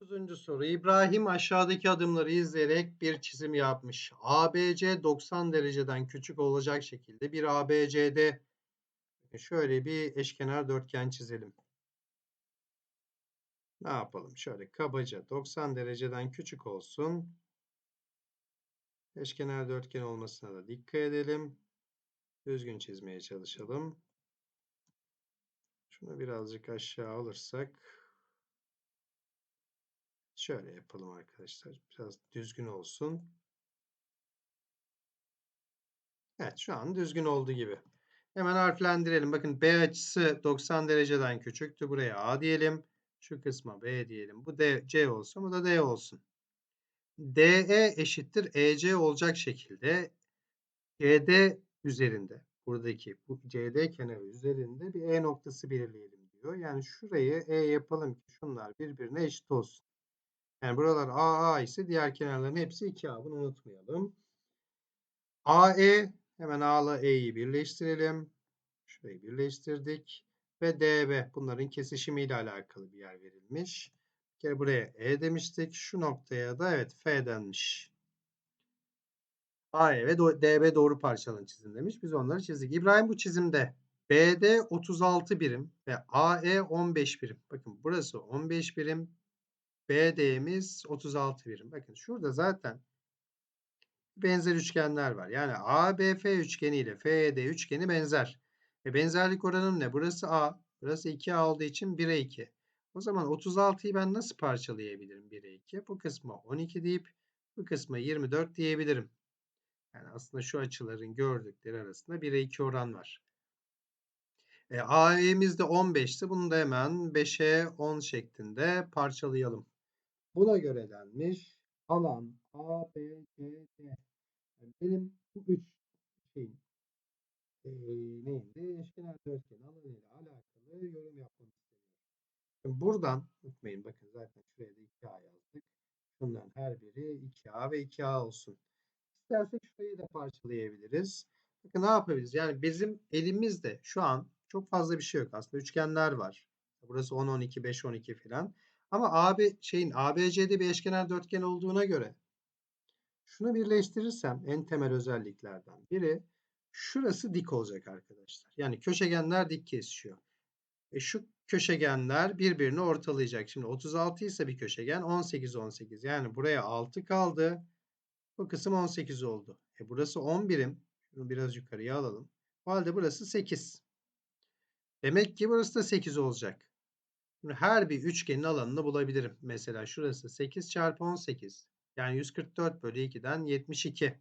9. soru. İbrahim aşağıdaki adımları izleyerek bir çizim yapmış. ABC 90 dereceden küçük olacak şekilde bir ABCD şöyle bir eşkenar dörtgen çizelim. Ne yapalım? Şöyle kabaca 90 dereceden küçük olsun. Eşkenar dörtgen olmasına da dikkat edelim. Düzgün çizmeye çalışalım. Şunu birazcık aşağı alırsak şöyle yapalım arkadaşlar. Biraz düzgün olsun. Evet şu an düzgün olduğu gibi. Hemen harflendirelim. Bakın B açısı 90 dereceden küçüktü. Buraya A diyelim. Şu kısma B diyelim. Bu D, C olsun. Bu da D olsun. DE eşittir EC olacak şekilde CD üzerinde buradaki bu CD kenarı üzerinde bir E noktası belirleyelim diyor. Yani şurayı E yapalım ki şunlar birbirine eşit olsun. Yani buralar AA ise diğer kenarların hepsi 2A. Bunu unutmayalım. AE hemen A ile E'yi birleştirelim. Şurayı birleştirdik. Ve DB bunların kesişimiyle alakalı bir yer verilmiş. Bir kere buraya E demiştik. Şu noktaya da evet F denmiş. AE ve DB doğru parçalarını çizin demiş. Biz onları çizdik. İbrahim bu çizimde BD 36 birim ve AE 15 birim. Bakın burası 15 birim. BD'miz 36 birim. Bakın şurada zaten benzer üçgenler var. Yani ABF üçgeni ile FED üçgeni benzer. E benzerlik oranım ne? Burası A. Burası 2A olduğu için 1'e 2. O zaman 36'yı ben nasıl parçalayabilirim 1'e 2? Bu kısma 12 deyip bu kısma 24 diyebilirim. Yani aslında şu açıların gördükleri arasında 1'e 2 oran var. E, AE'miz de 15'ti. Bunu da hemen 5'e 10 şeklinde parçalayalım. Buna göre denmiş alan A, B, C, D. Yani benim bu üç şeyin e, neydi? Eşkenar dörtgen alanıyla alakalı yorum yapmamı istiyorum. Şimdi buradan unutmayın bakın zaten şuraya da 2A yazdık. Bunların her biri 2A ve 2A olsun. İstersek şurayı da parçalayabiliriz. Bakın ne yapabiliriz? Yani bizim elimizde şu an çok fazla bir şey yok. Aslında üçgenler var. Burası 10, 12, 5, 12 filan. Ama AB şeyin ABC'de bir eşkenar dörtgen olduğuna göre şunu birleştirirsem en temel özelliklerden biri şurası dik olacak arkadaşlar. Yani köşegenler dik kesişiyor. E şu köşegenler birbirini ortalayacak. Şimdi 36 ise bir köşegen 18 18. Yani buraya 6 kaldı. Bu kısım 18 oldu. E burası 10 birim. Şunu biraz yukarıya alalım. O halde burası 8. Demek ki burası da 8 olacak. Her bir üçgenin alanını bulabilirim. Mesela şurası 8 çarpı 18. Yani 144 bölü 2'den 72.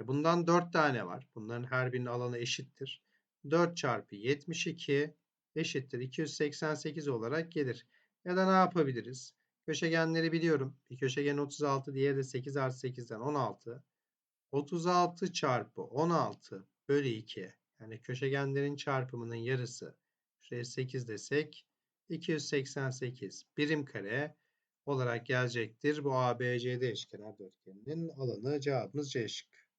E bundan 4 tane var. Bunların her birinin alanı eşittir. 4 çarpı 72 eşittir 288 olarak gelir. Ya da ne yapabiliriz? Köşegenleri biliyorum. Bir köşegen 36, diğeri de 8 artı 8'den 16. 36 çarpı 16 bölü 2. Yani köşegenlerin çarpımının yarısı. Şuraya 8 desek 288 birim kare olarak gelecektir. Bu ABCD eşkenar dörtgeninin alanı cevabımız C şıkkı.